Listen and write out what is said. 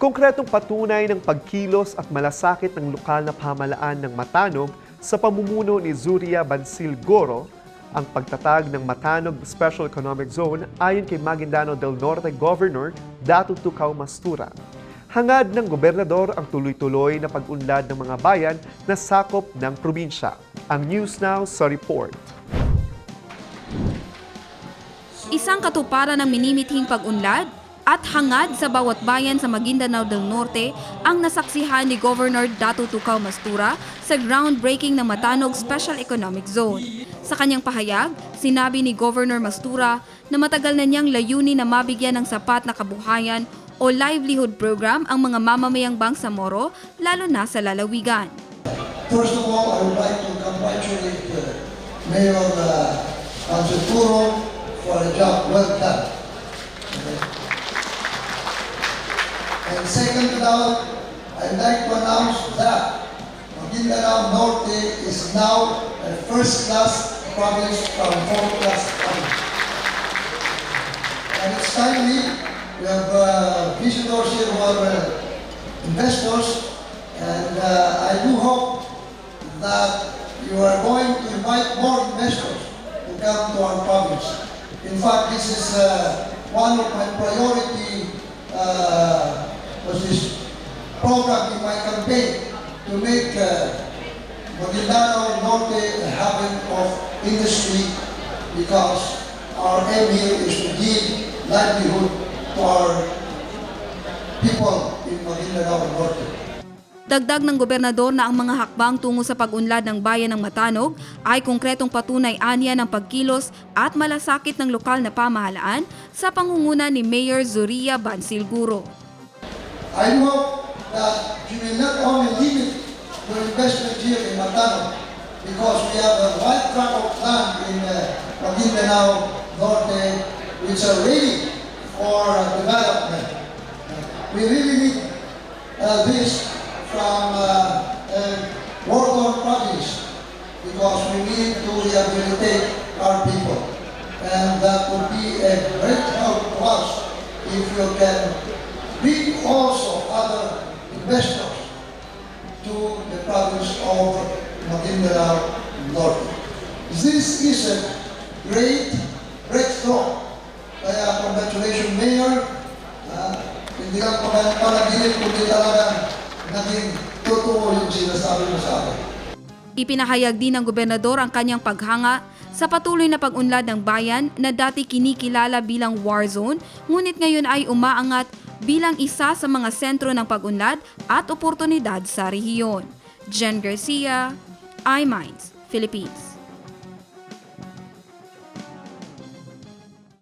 Konkretong patunay ng pagkilos at malasakit ng lokal na pamalaan ng Matanog sa pamumuno ni Zuria Bansil Goro ang pagtatag ng Matanog Special Economic Zone ayon kay Maguindano del Norte Governor Datu Tukaw Mastura. Hangad ng gobernador ang tuloy-tuloy na pag-unlad ng mga bayan na sakop ng probinsya. Ang News Now sa report. Isang katuparan ng minimithing pag-unlad at hangad sa bawat bayan sa Maguindanao del Norte ang nasaksihan ni Governor Dato Tukaw Mastura sa groundbreaking ng Matanog Special Economic Zone. Sa kanyang pahayag, sinabi ni Governor Mastura na matagal na niyang layunin na mabigyan ng sapat na kabuhayan o livelihood program ang mga mamamayang Bangsamoro, lalo na sa lalawigan. First of all, I would like to congratulate uh, Mayor uh, Panzaturo for a job well done. And second that, I'd like to announce that Maguindanao Norte is now a first-class province from fourth-class province. And it's timely, we have uh, visitors here who are uh, investors, and uh, I do hope that you are going to invite more investors to come to our province. In fact, this is uh, one of my priority uh, was this program in my campaign to make uh, Maguindano Norte a haven of industry because our aim here is to give livelihood to our people in Maguindano Norte. Dagdag ng gobernador na ang mga hakbang tungo sa pag-unlad ng bayan ng Matanog ay konkretong patunay anya ng pagkilos at malasakit ng lokal na pamahalaan sa pangunguna ni Mayor Zuria Bansilguro. I hope that you will not only limit your investment here in Matano because we have a wide tract of land in uh, Norte which are ready for uh, development. We really need uh, this from uh, uh, province because we need to rehabilitate our people. And that would be a great help to us if you can bring also other investors to the province of Maguindanao Norte. This is a great breakthrough. Kaya congratulations, Mayor. Uh, hindi lang pa panaginip, kundi talaga naging totoo yung sinasabi mo sa akin. Ipinahayag din ng gobernador ang kanyang paghanga sa patuloy na pag-unlad ng bayan na dati kinikilala bilang war zone, ngunit ngayon ay umaangat bilang isa sa mga sentro ng pag-unlad at oportunidad sa rehiyon. Jen Garcia, iMinds, Philippines.